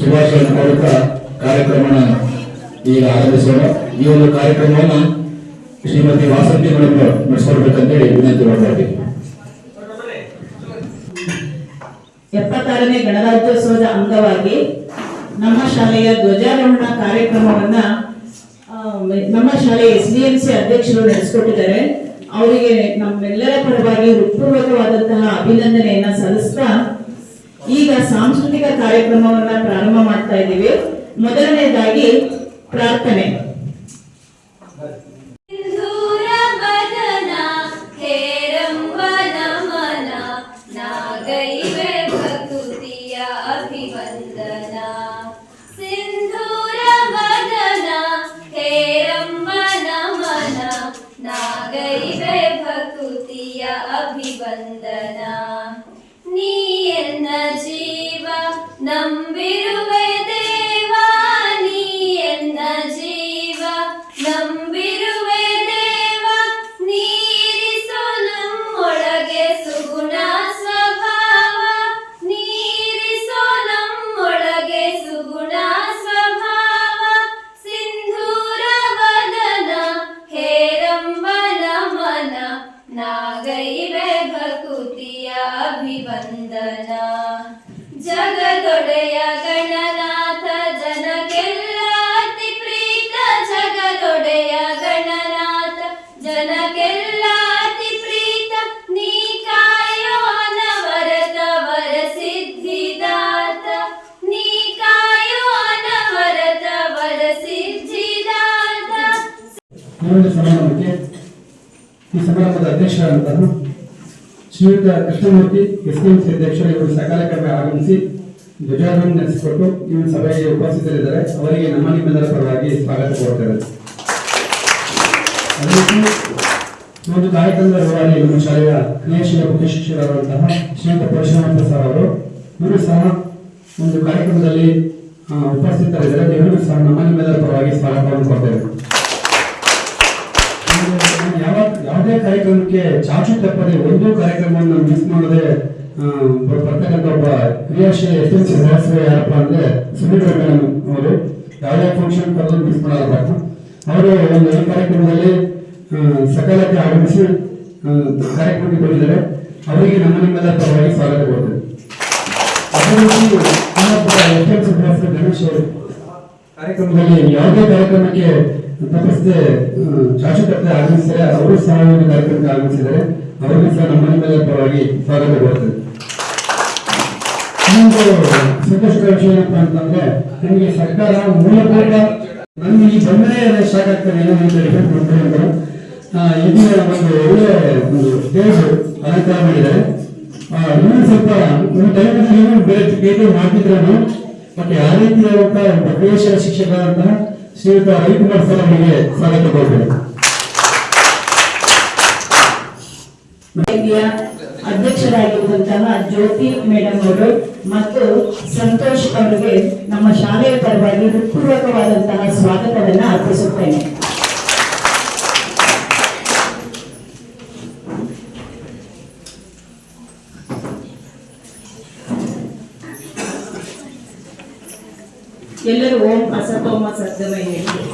ಶುಭಾಶಯ ಮೂಲಕ ಕಾರ್ಯಕ್ರಮನ ಈಗ ಆರಂಭಿಸೋಣ. ಈ ಒಂದು ಕಾರ್ಯಕ್ರಮವನ್ನು ಶ್ರೀಮತಿ ವಾಸಂತಿ ಮೇಡಮ್ ನಡೆಸ್ಕೊಡ್ಬೇಕಂತೇಳಿ ವಿನಂತಿ ಮಾಡ್ತಾ ಎಪ್ಪತ್ತಾರನೇ ಗಣರಾಜ್ಯೋತ್ಸವದ ಅಂಗವಾಗಿ ನಮ್ಮ ಶಾಲೆಯ ಧ್ವಜಾರೋಹಣ ಕಾರ್ಯಕ್ರಮವನ್ನ ನಮ್ಮ ಶಾಲೆಯ ಎಸ್ ಡಿ ಎಂ ಸಿ ಅಧ್ಯಕ್ಷರು ನಡೆಸಿಕೊಟ್ಟಿದ್ದಾರೆ. ಅವರಿಗೆ ನಮ್ಮೆಲ್ಲರ ಪರವಾಗಿ ಹೃತ್ಪೂರ್ವಕವಾದಂತಹ ಅಭಿನಂದನೆಯನ್ನ ಸಲ್ಲಿಸ್ತಾ ಈಗ ಸಾಂಸ್ಕೃತಿಕ ಕಾರ್ಯಕ್ರಮವನ್ನ ಪ್ರಾರಂಭ ಮಾಡ್ತಾ ಇದ್ದೀವಿ. ಮೊದಲನೇದಾಗಿ ಪ್ರಾರ್ಥನೆ. ಜಗದೊಡೆಯ ಗಣನಾಥ ಪ್ರೀತ ಗಣನಾಥ ಪ್ರೀತ ಅಧ್ಯಕ್ಷರಾದಂತಹ ಶ್ರೀಯುತ ಕೃಷ್ಣಮೂರ್ತಿ ಎಸ್ಕೆಎಂಸಿ ಅಧ್ಯಕ್ಷರು ಇವರು ಸಕಾಲಕ್ರಮ ಆಗಮಿಸಿ ಧ್ವಜಾರೋಹಣ ನಡೆಸಿಕೊಟ್ಟು ಈ ಸಭೆಗೆ ಉಪಸ್ಥಿತರಿದ್ದಾರೆ. ಅವರಿಗೆ ನಮ್ಮ ನಿಮ್ಮೆಲ್ಲರ ಪರವಾಗಿ ಸ್ವಾಗತ ಈ ಒಂದು ಕಾರ್ಯಕ್ರಮದ ರೂವಾರಿ ನಮ್ಮ ಶಾಲೆಯ ಕ್ರಿಯಾಶೀಲ ಮುಖ್ಯ ಶಿಕ್ಷಕರಾದಂತಹ ಶ್ರೀಮಂತ ಪರಶುರಾಮ ಸರ್ ಅವರು. ಇವರು ಸಹ ಒಂದು ಕಾರ್ಯಕ್ರಮದಲ್ಲಿ ಉಪಸ್ಥಿತರಿದ್ದಾರೆ. ಇವರಿಗೂ ಸಹ ನಮ್ಮ ನಿಮ್ಮೆಲ್ಲರ ಪರವಾಗಿ ಸ್ವಾಗತವನ್ನು ಕೊಡ್ತೇವೆ ಯಾವ ಯಾವುದೇ ಕಾರ್ಯಕ್ರಮಕ್ಕೆ ಚಾಚು ತಪ್ಪದೆ ಒಂದು ಕಾರ್ಯಕ್ರಮವನ್ನು ಮಿಸ್ ಮಾಡದೆ ಬರ್ತಕ್ಕಂಥ ಒಬ್ಬ ಕ್ರಿಯಾಶೀಲ ಯಶಸ್ವಿ ಸದಸ್ಯರು ಯಾರಪ್ಪ ಅಂದ್ರೆ ಸುನೀಲ್ ಮೇಡಮ್ ಅವರು ಯಾವುದೇ ಫಂಕ್ಷನ್ ಕರೆದು ಮಿಸ್ ಅವರು ಒಂದು ಈ ಕಾರ್ಯಕ್ರಮದಲ್ಲಿ ಸಕಾಲಕ್ಕೆ ಆಗಮಿಸಿ ಕಾರ್ಯಕ್ರಮಕ್ಕೆ ಬಂದಿದ್ದಾರೆ ಅವರಿಗೆ ನಮ್ಮ ನಿಮ್ಮೆಲ್ಲ ಪರವಾಗಿ ಸ್ವಾಗತ ಕೊಡ್ತೇವೆ ಗಣೇಶ್ ಅವರು ಕಾರ್ಯಕ್ರಮದಲ್ಲಿ ಯಾವುದೇ ಕಾರ್ಯಕ್ರಮಕ್ಕೆ ತಪ್ಪಿಸದೆ ಚಾಚು ಆಗಮಿಸಿದ್ದಾರೆ ಅವರು ಸಹ ಕಾರ್ಯಕ್ರಮಕ್ಕೆ ಆಗಮಿಸಿದ್ದಾರೆ ಅವರಿಗೂ ಸಹ ನಮ್ಮ ಮನೆಯ ಪರವಾಗಿ ಸ್ವಾಗತ ಕೊಡ್ತೇವೆ ಇನ್ನೊಂದು ಸಂಕಷ್ಟ ವಿಷಯ ಏನಪ್ಪ ಅಂತಂದ್ರೆ ನಮಗೆ ಸರ್ಕಾರ ಮೂಲಭೂತ ನಮ್ಗೆ ಈ ಬಂದರೆ ಶಾಕ್ ಆಗ್ತದೆ ಏನೋ ಅಂತ ರಿಪೋರ್ಟ್ ಮಾಡ್ತಾರೆ ಆ, ಒಂದು ಒಳ್ಳೆ ಒಂದು ಸ್ಟೇಜ್ ಅಲಂಕಾರ ಮಾಡಿದ್ದಾರೆ. ಆ, ಇನ್ನೊಂದು ಸ್ವಲ್ಪ ಒಂದು ಟೈಮಲ್ಲಿ ಏನೋ ಬೇರೆ ಬೇರೆ ಮಾಡ್ತಿದ್ರು ಬಟ್ ಯಾವ ರೀತಿಯಾದಂತಹ ಪ್ರವೇಶ ಶಿಕ್ಷಕರಾದಂತಹ ಶ್ರೀಯುತ ರವಿಕುಮಾರ್ ಸರ್ ಅವರಿಗೆ ಸ್ವಾಗತ ಕೊಡ್ತೇನೆ ಅಧ್ಯಕ್ಷರಾಗಿರುವಂತಹ ಜ್ಯೋತಿ ಮೇಡಮ್ ಅವರು ಮತ್ತು ಸಂತೋಷ್ ಅವರಿಗೆ ನಮ್ಮ ಶಾಲೆಯ ಪರವಾಗಿ ಹೃತ್ಪೂರ್ವಕವಾದಂತಹ ಸ್ವಾಗತವನ್ನ ಅರ್ಪಿಸುತ್ತೇನೆ ಎಲ್ಲರೂ ಓಂ ಅಸತೋಮ ಸದ್ಗಮಯ ಹೇಳಿ.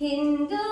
ಹಿಂದೂಸ್ಥಾನವು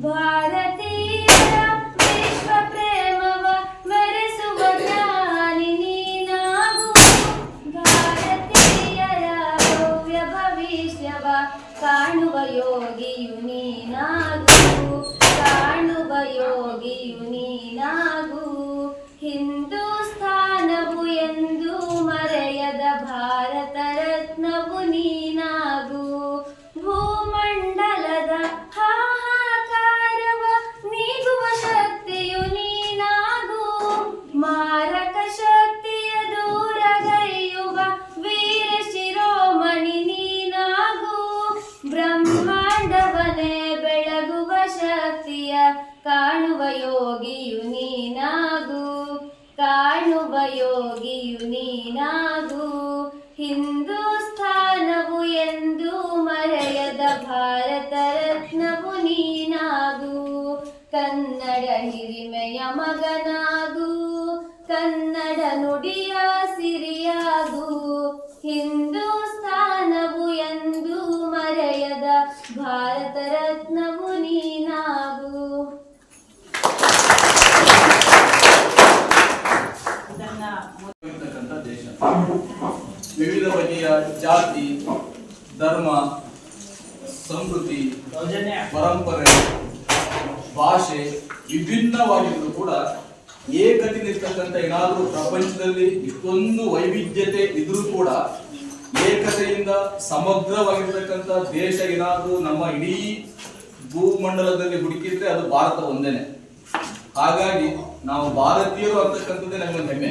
ಭಾರತೀಯರ ಕನ್ನಡ ಹಿರಿಮೆಯ ಮಗನಾಗು ಕನ್ನಡ ನುಡಿಯ ಸಿರಿಯಾಗು. ಹಿಂದೂಸ್ಥಾನವು ಎಂದು ಮರೆಯದ ಭಾರತ ರತ್ನವು ನೀನಾಗು. ದೇಶ. ವಿವಿಧ ಬಗೆಯ ಜಾತಿ ಧರ್ಮ ಸಂಸ್ಕೃತಿ ಪರಂಪರೆ. ಭಾಷೆ ವಿಭಿನ್ನವಾಗಿದ್ರು ಕೂಡ ಏಕತೆ ನಿರ್ತಕ್ಕಂಥ ಏನಾದರೂ ಪ್ರಪಂಚದಲ್ಲಿ ಇಷ್ಟೊಂದು ವೈವಿಧ್ಯತೆ ಇದ್ರೂ ಕೂಡ ಏಕತೆಯಿಂದ ಸಮಗ್ರವಾಗಿರ್ತಕ್ಕಂಥ ದೇಶ ಏನಾದರೂ ನಮ್ಮ ಇಡೀ ಭೂಮಂಡಲದಲ್ಲಿ ಹುಡುಕಿದ್ರೆ ಅದು ಭಾರತ ಒಂದೇನೆ. ಹಾಗಾಗಿ ನಾವು ಭಾರತೀಯರು ಅಂತಕ್ಕಂಥದ್ದೇ ನಮ್ಮ ಹೆಮ್ಮೆ.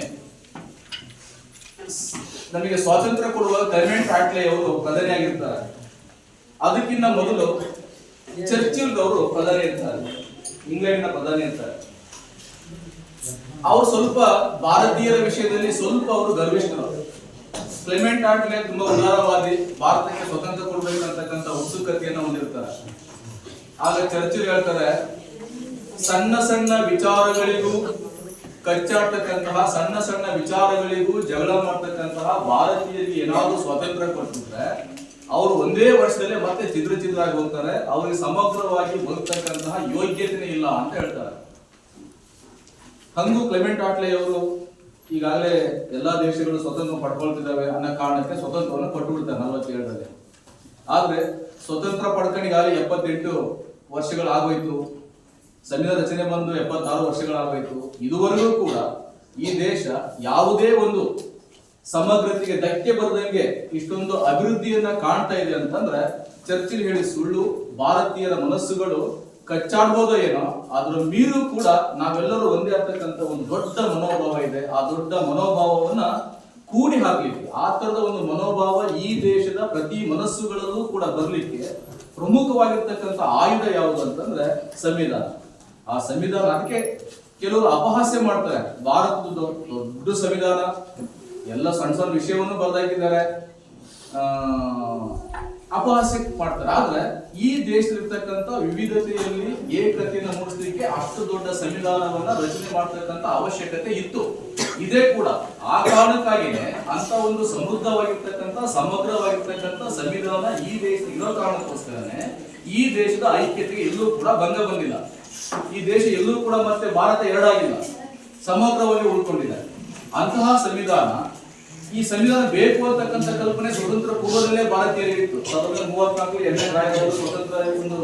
ನಮಗೆ ಸ್ವಾತಂತ್ರ್ಯ ಕೊಡುವ ಕರ್ಮೆಂಟ್ ಆಟ್ಲೆ ಅವರು ಪ್ರಧಾನಿ ಆಗಿರ್ತಾರೆ. ಅದಕ್ಕಿಂತ ಮೊದಲು ಚರ್ಚಿಲ್ ಅವರು ಪ್ರಧಾನಿ ಇರ್ತಾರೆ. ಇಂಗ್ಲೆಂಡ್ನ ಪ್ರಧಾನಿ ಅಂತಾರೆ. ಅವ್ರು ಸ್ವಲ್ಪ ಭಾರತೀಯರ ವಿಷಯದಲ್ಲಿ ಸ್ವಲ್ಪ ಅವರು ಗರ್ವಿಷ್ಠರು. ಕ್ಲೆಮೆಂಟ್ ಆಟ್ಲೆ ತುಂಬಾ ಉದಾರವಾದಿ, ಭಾರತಕ್ಕೆ ಸ್ವತಂತ್ರ ಕೊಡ್ಬೇಕಂತಕ್ಕಂಥ ಉತ್ಸುಕತೆಯನ್ನು ಹೊಂದಿರ್ತಾರೆ. ಆಗ ಚರ್ಚಿಲ್ ಹೇಳ್ತಾರೆ, ಸಣ್ಣ ಸಣ್ಣ ವಿಚಾರಗಳಿಗೂ ಕಚ್ಚಾಡ್ತಕ್ಕಂತಹ, ಸಣ್ಣ ಸಣ್ಣ ವಿಚಾರಗಳಿಗೂ ಜಗಳ ಮಾಡ್ತಕ್ಕಂತಹ ಭಾರತೀಯರಿಗೆ ಏನಾದರೂ ಸ್ವಾತಂತ್ರ್ಯ ಕೊಟ್ಟಿದ್ರೆ ಅವರು ಒಂದೇ ವರ್ಷದಲ್ಲೇ ಮತ್ತೆ ಚಿದ್ರ ಚಿದ್ರಾಗಿ ಹೋಗ್ತಾರೆ ಅವರಿಗೆ ಸಮಗ್ರವಾಗಿ ಬದುಕ್ತಕ್ಕಂತಹ ಯೋಗ್ಯತೆನೇ ಇಲ್ಲ ಅಂತ ಹೇಳ್ತಾರೆ. ಹಂಗು ಕ್ಲೆಮೆಂಟ್ ಆಟ್ಲೆ ಅವರು ಈಗಾಗಲೇ ಎಲ್ಲಾ ದೇಶಗಳು ಸ್ವತಂತ್ರ ಪಡ್ಕೊಳ್ತಿದ್ದಾವೆ ಅನ್ನೋ ಕಾರಣಕ್ಕೆ ಸ್ವತಂತ್ರವನ್ನು ಕೊಟ್ಟು ಬಿಡ್ತಾರೆ ನಲವತ್ತೇಳರಲ್ಲಿ. ಆದ್ರೆ ಸ್ವತಂತ್ರ ಪಡ್ಕೊಂಡಿಗಾಗಲೇ ಎಪ್ಪತ್ತೆಂಟು ವರ್ಷಗಳಾಗೋಯ್ತು. ಸಂವಿಧಾನ ರಚನೆ ಬಂದು ಎಪ್ಪತ್ತಾರು ವರ್ಷಗಳಾಗೋಯ್ತು. ಇದುವರೆಗೂ ಕೂಡ ಈ ದೇಶ ಯಾವುದೇ ಒಂದು ಸಮಗ್ರತೆಗೆ ಧಕ್ಕೆ ಬರದಂಗೆ ಇಷ್ಟೊಂದು ಅಭಿವೃದ್ಧಿಯನ್ನ ಕಾಣ್ತಾ ಇದೆ ಅಂತಂದ್ರೆ ಚರ್ಚಿಲ್ ಹೇಳಿ ಸುಳ್ಳು, ಭಾರತೀಯರ ಮನಸ್ಸುಗಳು ಕಚ್ಚಾಡ್ಬೋದೋ ಏನೋ, ಅದ್ರ ಮೀರು ಕೂಡ ನಾವೆಲ್ಲರೂ ಒಂದೇ ಆಗ್ತಕ್ಕಂಥ ಒಂದು ದೊಡ್ಡ ಮನೋಭಾವ ಇದೆ. ಆ ದೊಡ್ಡ ಮನೋಭಾವವನ್ನ ಕೂಡಿ ಹಾಕಲಿಕ್ಕೆ, ಆ ತರದ ಒಂದು ಮನೋಭಾವ ಈ ದೇಶದ ಪ್ರತಿ ಮನಸ್ಸುಗಳಲ್ಲೂ ಕೂಡ ಬರಲಿಕ್ಕೆ ಪ್ರಮುಖವಾಗಿರ್ತಕ್ಕಂಥ ಆಯುಧ ಯಾವುದು ಅಂತಂದ್ರೆ ಸಂವಿಧಾನ. ಆ ಸಂವಿಧಾನ ಅದಕ್ಕೆ ಕೆಲವರು ಅಪಹಾಸ್ಯ ಮಾಡ್ತಾರೆ. ಭಾರತದ ದೊಡ್ಡ ಸಂವಿಧಾನ ಎಲ್ಲ ಸಣ್ಣ ಸಣ್ಣ ವಿಷಯವನ್ನು ಬರೆದಾಕಿದ್ದಾರೆ. ಅಪಹಾಸ್ಯ ಮಾಡ್ತಾರೆ ಆದ್ರೆ ಈ ದೇಶದಲ್ಲಿರ್ತಕ್ಕಂಥ ವಿವಿಧತೆಯಲ್ಲಿ ಏಕತೆಯನ್ನು ಮೂಡಿಸಲಿಕ್ಕೆ ಅಷ್ಟು ದೊಡ್ಡ ಸಂವಿಧಾನವನ್ನ ರಚನೆ ಮಾಡ್ತಕ್ಕಂಥ ಅವಶ್ಯಕತೆ ಇತ್ತು. ಇದೇ ಕೂಡ. ಆ ಕಾರಣಕ್ಕಾಗಿನೇ ಅಂತ ಒಂದು ಸಮೃದ್ಧವಾಗಿರ್ತಕ್ಕಂಥ, ಸಮಗ್ರವಾಗಿರ್ತಕ್ಕಂಥ ಸಂವಿಧಾನ ಈ ದೇಶ ಇರೋ ಕಾರಣಕ್ಕೋಸ್ಕರನೇ ಈ ದೇಶದ ಐಕ್ಯತೆಗೆ ಎಲ್ಲೂ ಕೂಡ ಭಂಗ ಬಂದಿಲ್ಲ. ಈ ದೇಶ ಎಲ್ಲೂ ಕೂಡ ಮತ್ತೆ ಭಾರತ ಎರಡಾಗಿಲ್ಲ. ಸಮಗ್ರವಾಗಿ ಉಳ್ಕೊಂಡಿದೆ. ಅಂತಹ ಸಂವಿಧಾನ ಈ ಸಂವಿಧಾನ ಬೇಕು ಅಂತಕ್ಕಂಥ ಕಲ್ಪನೆ ಸ್ವತಂತ್ರ ಪೂರ್ವದಲ್ಲೇ ಭಾರತೀಯರಿಗೆ ಇತ್ತು. ಸಾವಿರದ ಮೂವತ್ನಾಲ್ಕು ಎರಡನೇ ರಾಯರವರು ಸ್ವತಂತ್ರ ಒಂದು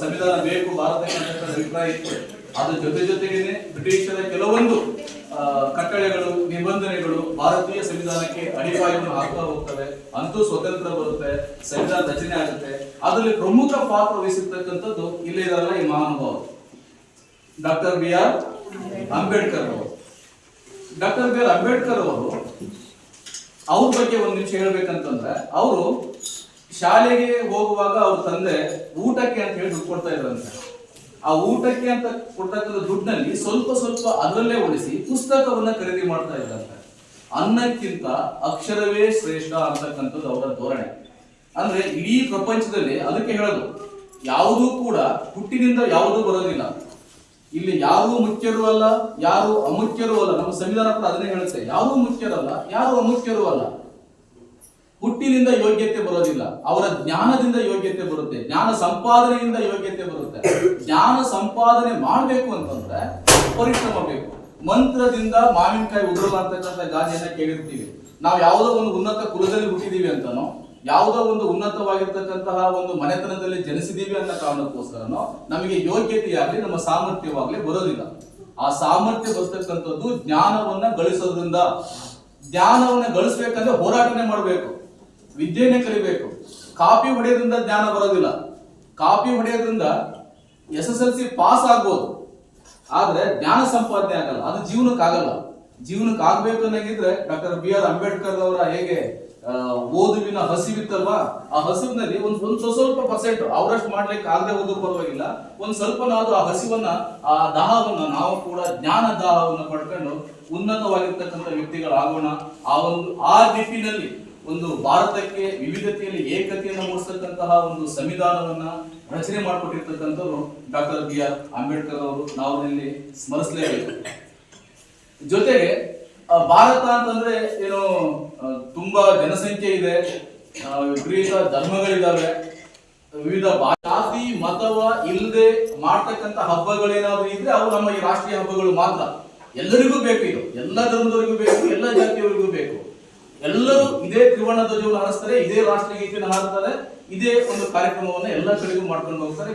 ಸಂವಿಧಾನ ಬೇಕು ಭಾರತಕ್ಕೆ ಅಭಿಪ್ರಾಯ ಇತ್ತು. ಅದ್ರ ಜೊತೆ ಜೊತೆಗೇನೆ ಬ್ರಿಟಿಷರ ಕೆಲವೊಂದು ಕಟ್ಟಳೆಗಳು, ನಿಬಂಧನೆಗಳು ಭಾರತೀಯ ಸಂವಿಧಾನಕ್ಕೆ ಅಡಿಪಾಯವನ್ನು ಹಾಕ್ತಾ ಹೋಗ್ತವೆ. ಅಂತೂ ಸ್ವತಂತ್ರ ಬರುತ್ತೆ, ಸಂವಿಧಾನ ರಚನೆ ಆಗುತ್ತೆ. ಅದರಲ್ಲಿ ಪ್ರಮುಖ ಪಾತ್ರ ವಹಿಸಿರ್ತಕ್ಕಂಥದ್ದು ಇಲ್ಲೇ ಇರಲ್ಲ ಈ ಮಹಾನುಭಾವರು. ಡಾಕ್ಟರ್ ಬಿ ಆರ್ ಅಂಬೇಡ್ಕರ್ ಅವರು. ಡಾಕ್ಟರ್ ಬಿ ಆರ್ ಅಂಬೇಡ್ಕರ್ ಅವರು ಅವ್ರ ಬಗ್ಗೆ ಒಂದು ನಿಮಿಷ ಹೇಳ್ಬೇಕಂತಂದ್ರೆ, ಅವರು ಶಾಲೆಗೆ ಹೋಗುವಾಗ ಅವ್ರ ತಂದೆ ಊಟಕ್ಕೆ ಅಂತ ಹೇಳಿ ದುಡ್ಡು ಕೊಡ್ತಾ ಇದ್ರಂತೆ. ಆ ಊಟಕ್ಕೆ ಅಂತ ಕೊಡ್ತಕ್ಕಂಥ ದುಡ್ಡಿನಲ್ಲಿ ಸ್ವಲ್ಪ ಸ್ವಲ್ಪ ಅದರಲ್ಲೇ ಉಳಿಸಿ ಪುಸ್ತಕವನ್ನ ಖರೀದಿ ಮಾಡ್ತಾ ಇದ್ರಂತೆ. ಅನ್ನಕ್ಕಿಂತ ಅಕ್ಷರವೇ ಶ್ರೇಷ್ಠ ಅಂತಕ್ಕಂಥದ್ದು ಅವರ ಧೋರಣೆ. ಅಂದ್ರೆ ಇಡೀ ಪ್ರಪಂಚದಲ್ಲಿ ಅದಕ್ಕೆ ಹೇಳೋದು, ಯಾವುದೂ ಕೂಡ ಹುಟ್ಟಿನಿಂದ ಯಾವುದೂ ಬರೋದಿಲ್ಲ. ಇಲ್ಲಿ ಯಾರು ಮುಖ್ಯರು ಅಲ್ಲ, ಯಾರು ಅಮುಖ್ಯರು ಅಲ್ಲ. ನಮ್ಮ ಸಂವಿಧಾನ ಕೂಡ ಅದನ್ನೇ ಹೇಳುತ್ತೆ. ಯಾರು ಮುಖ್ಯರಲ್ಲ ಯಾರು ಅಮುಖ್ಯರು ಅಲ್ಲ. ಹುಟ್ಟಿನಿಂದ ಯೋಗ್ಯತೆ ಬರೋದಿಲ್ಲ. ಅವರ ಜ್ಞಾನದಿಂದ ಯೋಗ್ಯತೆ ಬರುತ್ತೆ. ಜ್ಞಾನ ಸಂಪಾದನೆಯಿಂದ ಯೋಗ್ಯತೆ ಬರುತ್ತೆ. ಜ್ಞಾನ ಸಂಪಾದನೆ ಮಾಡಬೇಕು ಅಂತಂದ್ರೆ ಪರಿಶ್ರಮ ಬೇಕು. ಮಂತ್ರದಿಂದ ಮಾವಿನಕಾಯಿ ಉದುರಲ್ಲ ಅಂತಕ್ಕಂಥ ಗಾದೆಯನ್ನ ಕೇಳಿರ್ತೀವಿ. ನಾವು ಯಾವುದೋ ಒಂದು ಉನ್ನತ ಕುಲದಲ್ಲಿ ಹುಟ್ಟಿದೀವಿ ಅಂತಾನೋ ಯಾವುದೋ ಒಂದು ಉನ್ನತವಾಗಿರ್ತಕ್ಕಂತಹ ಒಂದು ಮನೆತನದಲ್ಲಿ ಜನಿಸಿದೀವಿ ಅನ್ನೋ ಕಾರಣಕ್ಕೋಸ್ಕರನೋ ನಮಗೆ ಯೋಗ್ಯತೆಯಾಗಲಿ, ನಮ್ಮ ಸಾಮರ್ಥ್ಯವಾಗಲಿ ಬರೋದಿಲ್ಲ. ಆ ಸಾಮರ್ಥ್ಯ ಬರ್ತಕ್ಕಂಥದ್ದು ಜ್ಞಾನವನ್ನ ಗಳಿಸೋದ್ರಿಂದ. ಜ್ಞಾನವನ್ನ ಗಳಿಸ್ಬೇಕಂದ್ರೆ ಹೋರಾಟನೆ ಮಾಡಬೇಕು. ವಿದ್ಯೆನೆ ಕಲಿಬೇಕು. ಕಾಪಿ ಹೊಡೆಯೋದ್ರಿಂದ ಜ್ಞಾನ ಬರೋದಿಲ್ಲ. Copy ಹೊಡೆಯೋದ್ರಿಂದ S S L C pass ಆಗ್ಬೋದು. ಆದ್ರೆ ಜ್ಞಾನ ಸಂಪಾದನೆ ಆಗಲ್ಲ. ಅದು ಜೀವನಕ್ಕಾಗಲ್ಲ. ಜೀವನಕ್ಕೆ ಆಗ್ಬೇಕು ಅನ್ನಂಗಿದ್ರೆ ಡಾಕ್ಟರ್ ಬಿ ಆರ್ ಅಂಬೇಡ್ಕರ್ ಅವರ ಹೇಗೆ ಓದುವಿನ ಹಸಿವಿತ್ತಲ್ವಾ? ಆ ಹಸಿವಿನಲ್ಲಿ ಒಂದ್ ಒಂದ್ ಸ್ವಸ್ವಲ್ಪ ಪರ್ಸೆಂಟ್ ಅವರಷ್ಟು ಮಾಡ್ಲಿಕ್ಕೆ ಆಗದೆ ಹೋದ್ರೂ ಪರವಾಗಿಲ್ಲ. ಒಂದ್ ಸ್ವಲ್ಪನಾದ್ರೂ ಆ ಹಸಿವನ್ನ, ಆ ದಾಹವನ್ನ, ನಾವು ಕೂಡ ಜ್ಞಾನ ದಾಹವನ್ನ ಪಡ್ಕೊಂಡು ಉನ್ನತವಾಗಿರ್ತಕ್ಕಂಥ ವ್ಯಕ್ತಿಗಳಾಗೋಣ. ಆ ಒಂದು, ಆ ನಿಟ್ಟಿನಲ್ಲಿ ಒಂದು ಭಾರತಕ್ಕೆ ವಿವಿಧತೆಯಲ್ಲಿ ಏಕತೆಯನ್ನು ಮೂಡಿಸತಕ್ಕಂತಹ ಒಂದು ಸಂವಿಧಾನವನ್ನ ರಚನೆ ಮಾಡಿಕೊಟ್ಟಿರ್ತಕ್ಕಂಥವ್ರು ಡಾಕ್ಟರ್ ಬಿ ಆರ್ ಅಂಬೇಡ್ಕರ್ ಅವರು. ನಾವು ಇಲ್ಲಿ ಸ್ಮರಿಸಲೇಬೇಕು. ಜೊತೆಗೆ ಭಾರತ ಅಂತಂದ್ರೆ ಏನು ತುಂಬಾ ಜನಸಂಖ್ಯೆ ಇದೆ. ವಿಪರೀತ ಧರ್ಮಗಳಿದಾವೆ. ವಿವಿಧ ಜಾತಿ, ಮತವ ಇಲ್ಲದೆ ಮಾಡ್ತಕ್ಕಂತ ಹಬ್ಬಗಳೇನಾದ್ರೂ ಇದ್ರೆ ಅವು ನಮ್ಮ ಈ ರಾಷ್ಟ್ರೀಯ ಹಬ್ಬಗಳು ಮಾತ್ರ. ಎಲ್ಲರಿಗೂ ಬೇಕು ಇದು. ಎಲ್ಲ ಧರ್ಮದವರಿಗೂ ಬೇಕು, ಎಲ್ಲ ಜಾತಿಯವರಿಗೂ ಬೇಕು. ಎಲ್ಲರೂ ಇದೇ ತ್ರಿವರ್ಣ ಧ್ವಜವನ್ನು ಹಾರಿಸ್ತಾರೆ, ಇದೇ ರಾಷ್ಟ್ರೀಯ ಗೀತೆಯನ್ನು ಹಾಡ್ತಾರೆ ಇದೇ ಒಂದು ಕಾರ್ಯಕ್ರಮವನ್ನ ಎಲ್ಲ ಕಡೆಗೂ ಮಾಡ್ಕೊಂಡು ಹೋಗ್ತಾರೆ.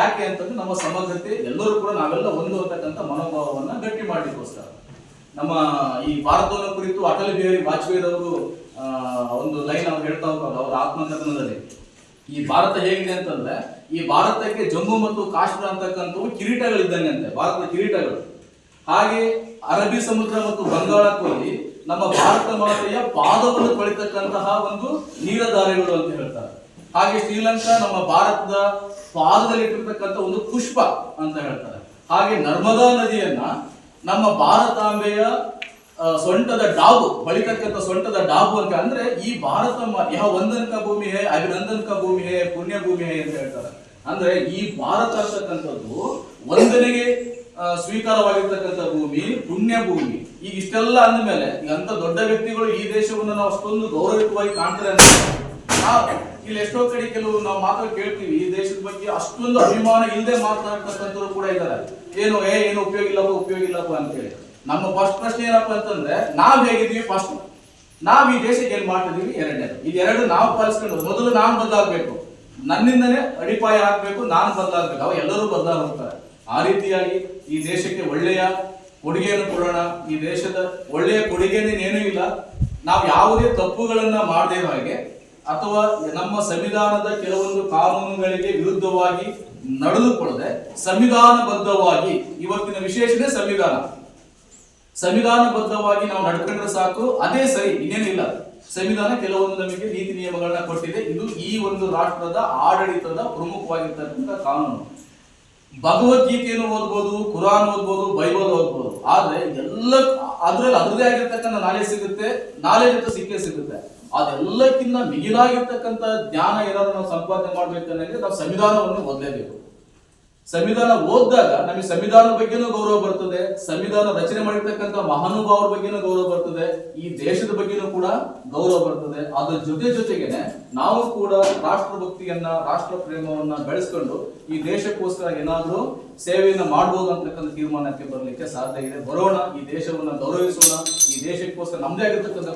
ಯಾಕೆ ಅಂತಂದ್ರೆ ನಮ್ಮ ಸಮಗ್ರತೆ ಎಲ್ಲರೂ ಕೂಡ ನಾವೆಲ್ಲ ಒಂದು ಅಂತಕ್ಕಂಥ ಮನೋಭಾವವನ್ನ ಗಟ್ಟಿ ಮಾಡ್ಲಿಕ್ಕೋಸ್ಕರ ನಮ್ಮ ಈ ಭಾರತವನ್ನು ಕುರಿತು ಅಟಲ್ ಬಿಹಾರಿ ವಾಜಪೇಯಿ ಅವರು ಒಂದು ಲೈನ್ ಅವ್ರು ಹೇಳ್ತಾ ಹೋಗ್ತಾರೆ ಅವರ ಆತ್ಮಕಥನದಲ್ಲಿ. ಈ ಭಾರತ ಹೇಗಿದೆ ಅಂತಂದ್ರೆ, ಈ ಭಾರತಕ್ಕೆ ಜಮ್ಮು ಮತ್ತು ಕಾಶ್ಮೀರ ಅಂತಕ್ಕಂಥವು ಕಿರೀಟಗಳಿದ್ದಂಗೆ ಅಂತೆ ಭಾರತದ ಕಿರೀಟಗಳು. ಹಾಗೆ ಅರಬ್ಬಿ ಸಮುದ್ರ ಮತ್ತು ಬಂಗಾಳಕ್ಕೋಗಿ ನಮ್ಮ ಭಾರತ ಮಾತೆಯ ಪಾದವನ್ನು ತೊಳಿತಕ್ಕಂತಹ ಒಂದು ನೀರಧಾರೆಗಳು ಅಂತ ಹೇಳ್ತಾರೆ. ಹಾಗೆ ಶ್ರೀಲಂಕಾ ನಮ್ಮ ಭಾರತದ ಪಾದದಲ್ಲಿ ಇಟ್ಟಿರ್ತಕ್ಕಂಥ ಒಂದು ಪುಷ್ಪ ಅಂತ ಹೇಳ್ತಾರೆ. ಹಾಗೆ ನರ್ಮದಾ ನದಿಯನ್ನ ನಮ್ಮ ಭಾರತಾಂಬೆಯ ಸೊಂಟದ ಡಾಬು, ಬಳಿತಕ್ಕಂಥ ಸೊಂಟದ ಡಾಬು ಅಂತ ಅಂದ್ರೆ ಈ ಭಾರತ ಯಾವ ವಂದನಕ ವಂದನ್ ಭೂಮಿ ಹೇ ಅಭಿನಂದನಕ ಭೂಮಿ ಹೇ, ಪುಣ್ಯ ಭೂಮಿ ಹೇ ಅಂತ ಹೇಳ್ತಾರೆ. ಅಂದ್ರೆ ಈ ಭಾರತ ಅಂತಕ್ಕಂಥದ್ದು ವಂದನೆಗೆ ಸ್ವೀಕಾರವಾಗಿರ್ತಕ್ಕಂಥ ಭೂಮಿ, ಪುಣ್ಯ ಭೂಮಿ. ಈಗ ಇಷ್ಟೆಲ್ಲ ಅಂದಮೇಲೆ ಈಗ ಅಂತ ದೊಡ್ಡ ವ್ಯಕ್ತಿಗಳು ಈ ದೇಶವನ್ನು ನಾವು ಅಷ್ಟೊಂದು ಗೌರವಯುತವಾಗಿ ಕಾಣ್ತಾರೆ ಅಂತ. ಇಲ್ಲಿ ಎಷ್ಟೋ ಕಡೆ ಕೆಲವು ನಾವು ಮಾತ್ರ ಕೇಳ್ತೀವಿ, ಈ ದೇಶದ ಬಗ್ಗೆ ಅಷ್ಟೊಂದು ಅಭಿಮಾನ ಇಲ್ಲದೆ ಮಾತನಾಡ್ತಕ್ಕಂಥವ್ರು ಕೂಡ ಇದ್ದಾರೆ. ಏನು, ಏ, ಏನು ಉಪಯೋಗ ಇಲ್ಲಪ್ಪ ಉಪಯೋಗ ಇಲ್ಲಪ್ಪ ಅಂತೇಳಿ. ನಮ್ಮ ಫಸ್ಟ್ ಪ್ರಶ್ನೆ ಏನಪ್ಪ ಅಂತಂದ್ರೆ, ನಾವ್ ಹೇಗಿದ್ವಿ ಫಸ್ಟ್ ನಾವ್ ಈ ದೇಶಕ್ಕೆ ಏನ್ ಮಾಡ್ತಿದೀವಿ ಎರಡನೇದು. ಇದೆರಡು ನಾವು ಪಾಲಿಸ್ಕೊಂಡು, ಮೊದಲು ನಾನು ಬದಲಾಗಬೇಕು. ನನ್ನಿಂದನೇ ಅಡಿಪಾಯ ಹಾಕ್ಬೇಕು ನಾನು ಬದಲಾಗಬೇಕು. ಅವ ಎಲ್ಲರೂ ಬದಲಾಗ್ತಾರೆ ಆ ರೀತಿಯಾಗಿ ಈ ದೇಶಕ್ಕೆ ಒಳ್ಳೆಯ ಕೊಡುಗೆಯನ್ನು ಕೊಡೋಣ. ಈ ದೇಶದ ಒಳ್ಳೆಯ ಕೊಡುಗೆನೇನೇನೂ ಇಲ್ಲ. ನಾವು ಯಾವುದೇ ತಪ್ಪುಗಳನ್ನ ಮಾಡದೇ ಹಾಗೆ ಅಥವಾ ನಮ್ಮ ಸಂವಿಧಾನದ ಕೆಲವೊಂದು ಕಾನೂನುಗಳಿಗೆ ವಿರುದ್ಧವಾಗಿ ನಡೆದುಕೊಳ್ಳದೆ ಸಂವಿಧಾನಬದ್ಧವಾಗಿ, ಇವತ್ತಿನ ವಿಶೇಷಣೆ ಸಂವಿಧಾನ. ಸಂವಿಧಾನಬದ್ಧವಾಗಿ ನಾವು ನಡ್ಕೊಂಡ್ರೆ ಸಾಕು, ಅದೇ ಸರಿ, ಇನ್ನೇನಿಲ್ಲ. ಸಂವಿಧಾನ ಕೆಲವೊಂದು ನಮಗೆ ನೀತಿ ನಿಯಮಗಳನ್ನ ಕೊಟ್ಟಿದೆ. ಇದು ಈ ಒಂದು ರಾಷ್ಟ್ರದ ಆಡಳಿತದ ಪ್ರಮುಖವಾಗಿರ್ತಕ್ಕಂಥ ಕಾನೂನು. ಭಗವದ್ಗೀತೆಯನ್ನು ಓದ್ಬೋದು, ಕುರಾನ್ ಓದ್ಬೋದು, ಬೈಬಲ್ ಓದ್ಬೋದು. ಆದ್ರೆ ಎಲ್ಲ, ಅದ್ರಲ್ಲಿ ಅದರದೇ ಆಗಿರ್ತಕ್ಕಂಥ ನಾಲೆಜ್ ಸಿಗುತ್ತೆ, ನಾಲೆಜ್ ಅಂತ ಸಿಕ್ಕೇ ಸಿಗುತ್ತೆ. ಅದೆಲ್ಲಕ್ಕಿಂತ ಮಿಗಿಲಾಗಿರ್ತಕ್ಕಂಥ ಜ್ಞಾನ ಏನಾದ್ರು ನಾವು ಸಂಪಾದನೆ ಮಾಡ್ಬೇಕಂದ್ರೆ ನಾವು ಸಂವಿಧಾನವನ್ನು ಓದಲೇಬೇಕು. ಸಂವಿಧಾನ ಓದಿದಾಗ ನಮಗೆ ಸಂವಿಧಾನದ ಬಗ್ಗೆನೂ ಗೌರವ ಬರ್ತದೆ, ಸಂವಿಧಾನ ರಚನೆ ಮಾಡಿರ್ತಕ್ಕಂಥ ಮಹಾನುಭಾವರ ಬಗ್ಗೆನೂ ಗೌರವ ಬರ್ತದೆ, ಈ ದೇಶದ ಬಗ್ಗೆನೂ ಕೂಡ ಗೌರವ ಬರ್ತದೆ. ಅದರ ಜೊತೆ ಜೊತೆಗೇನೆ ನಾವು ಕೂಡ ರಾಷ್ಟ್ರಭಕ್ತಿಯನ್ನ ರಾಷ್ಟ್ರ ಪ್ರೇಮವನ್ನ ಬೆಳೆಸ್ಕೊಂಡು ಈ ದೇಶಕ್ಕೋಸ್ಕರ ಏನಾದ್ರೂ ಸೇವೆಯನ್ನ ಮಾಡಬಹುದು ಅಂತಕ್ಕಂಥ ತೀರ್ಮಾನಕ್ಕೆ ಬರಲಿಕ್ಕೆ ಸಾಧ್ಯ ಇದೆ. ಬರೋಣ, ಈ ದೇಶವನ್ನ ಗೌರವಿಸೋಣ, ಈ ದೇಶಕ್ಕೋಸ್ಕರ ನಮ್ದೇ ಆಗಿರ್ತಕ್ಕಂಥ